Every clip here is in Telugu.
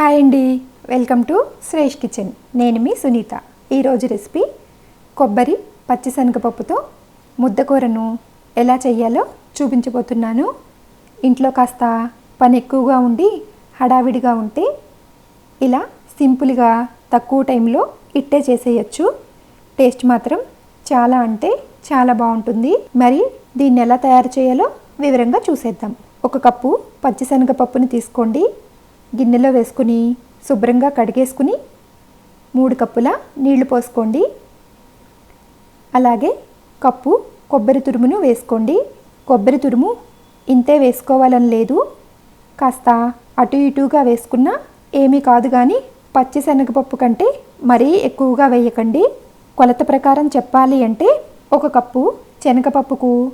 హాయ్ అండి. Welcome to Shresh kitchen. నేను మీ సునీత. ఈరోజు రెసిపీ కొబ్బరి పచ్చిశనగపప్పుతో ముద్దకూరను ఎలా చేయాలో చూపించబోతున్నాను. ఇంట్లో కాస్త పని ఎక్కువగా ఉండి హడావిడిగా ఉంటే ఇలా సింపుల్గా తక్కువ టైంలో ఇట్టే చేసేయచ్చు. టేస్ట్ మాత్రం చాలా అంటే చాలా బాగుంటుంది. మరి దీన్ని ఎలా తయారు చేయాలో వివరంగా చూసేద్దాం. ఒక కప్పు పచ్చిశనగపప్పుని తీసుకోండి. గిన్నెలో వేసుకుని శుభ్రంగా కడిగేసుకుని మూడు కప్పుల నీళ్ళు పోసుకోండి. అలాగే కప్పు కొబ్బరి తురుమును వేసుకోండి. కొబ్బరి తురుము ఇంతే వేసుకోవాలని లేదు. కాస్త అటు ఇటుగా వేసుకున్నా ఏమీ కాదు కానీ పచ్చి శనగపప్పు కంటే మరీ ఎక్కువగా వేయకండి. కొలత ప్రకారం చెప్పాలి అంటే ఒక కప్పు శనగపప్పుకు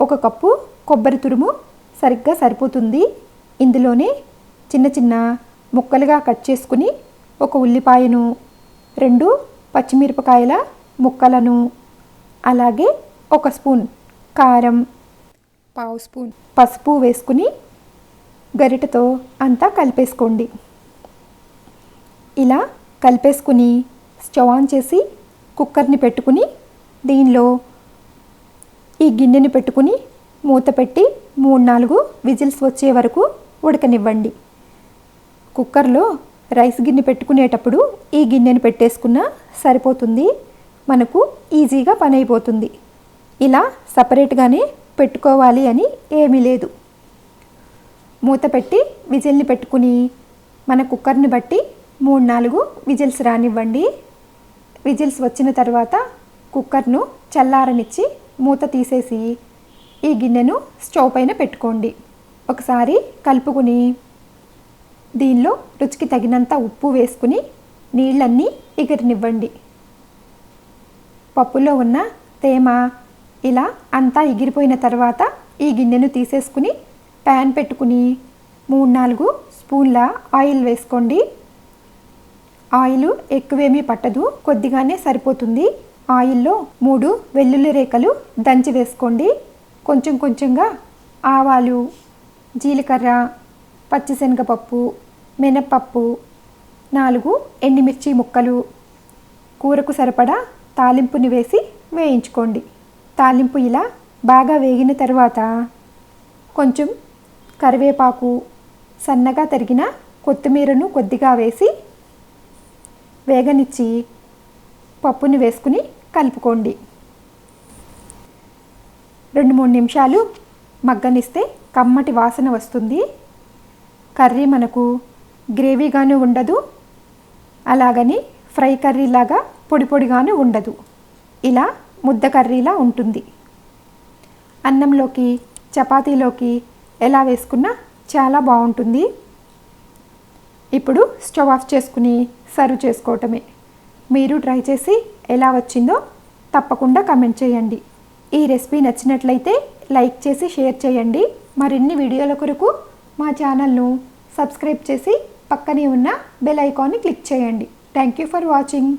ఒక కప్పు కొబ్బరి తురుము సరిగ్గా సరిపోతుంది. ఇందులోనే చిన్న చిన్న ముక్కలుగా కట్ చేసుకుని ఒక ఉల్లిపాయను రెండు పచ్చిమిరపకాయల ముక్కలను అలాగే ఒక స్పూన్ కారం పావు స్పూన్. పసుపు వేసుకుని గరిటతో అంతా కలిపేసుకోండి. ఇలా కలిపేసుకుని స్టవ్ ఆన్ చేసి కుక్కర్ని పెట్టుకుని దీనిలో ఈ గిన్నెని పెట్టుకుని మూత పెట్టి మూడు నాలుగు విజిల్స్ వచ్చే వరకు ఉడకనివ్వండి. కుక్కర్లో రైస్ గిన్నె పెట్టుకునేటప్పుడు ఈ గిన్నెని పెట్టేసుకున్నా సరిపోతుంది. మనకు ఈజీగా పని అయిపోతుంది ఇలా సపరేట్గానే పెట్టుకోవాలి అని ఏమీ లేదు. మూత పెట్టి విజిల్ని పెట్టుకుని మన కుక్కర్ని బట్టి మూడు నాలుగు విజిల్స్ రానివ్వండి. విజిల్స్ వచ్చిన తర్వాత కుక్కర్ను చల్లారనిచ్చి మూత తీసేసి ఈ గిన్నెను స్టవ్ పైన పెట్టుకోండి. ఒకసారి కలుపుకుని దీనిలో రుచికి తగినంత ఉప్పు వేసుకుని నీళ్ళన్నీ ఎగిరినివ్వండి. పప్పులో ఉన్న తేమ ఇలా అంతా ఎగిరిపోయిన తర్వాత ఈ గిన్నెను తీసేసుకుని ప్యాన్ పెట్టుకుని మూడు నాలుగు స్పూన్ల ఆయిల్ వేసుకోండి. ఆయిల్ ఎక్కువేమీ పట్టదు కొద్దిగానే సరిపోతుంది. ఆయిల్లో మూడు వెల్లుల్లి రేఖలు దంచి వేసుకోండి. కొంచెం కొంచెంగా ఆవాలు జీలకర్ర పచ్చిశనగపప్పు మినప్పప్పు నాలుగు ఎండుమిర్చి ముక్కలు. కూరకు సరిపడా తాలింపుని వేసి వేయించుకోండి. తాలింపు ఇలా బాగా వేగిన తర్వాత కొంచెం కరివేపాకు సన్నగా తరిగిన కొత్తిమీరను కొద్దిగా వేసి వేగనిచ్చి పప్పుని వేసుకుని కలుపుకోండి. రెండు మూడు నిమిషాలు మగ్గనిస్తే కమ్మటి వాసన వస్తుంది. కర్రీ మనకు గ్రేవీగాను ఉండదు. అలాగని ఫ్రై కర్రీలాగా పొడి పొడిగాను ఉండదు. ఇలా ముద్ద కర్రీలా ఉంటుంది. అన్నంలోకి చపాతీలోకి ఎలా వేసుకున్నా చాలా బాగుంటుంది. ఇప్పుడు స్టవ్ ఆఫ్ చేసుకుని సర్వ్ చేసుకోవటమే. మీరు ట్రై చేసి ఎలా వచ్చిందో తప్పకుండా కమెంట్ చేయండి. ఈ రెసిపీ నచ్చినట్లయితే లైక్ చేసి షేర్ చేయండి. మరిన్ని వీడియోల కొరకు మా ఛానల్ను సబ్స్క్రైబ్ చేసి పక్కనే ఉన్న బెల్ ఐకాన్ని క్లిక్ చేయండి. Thank you for watching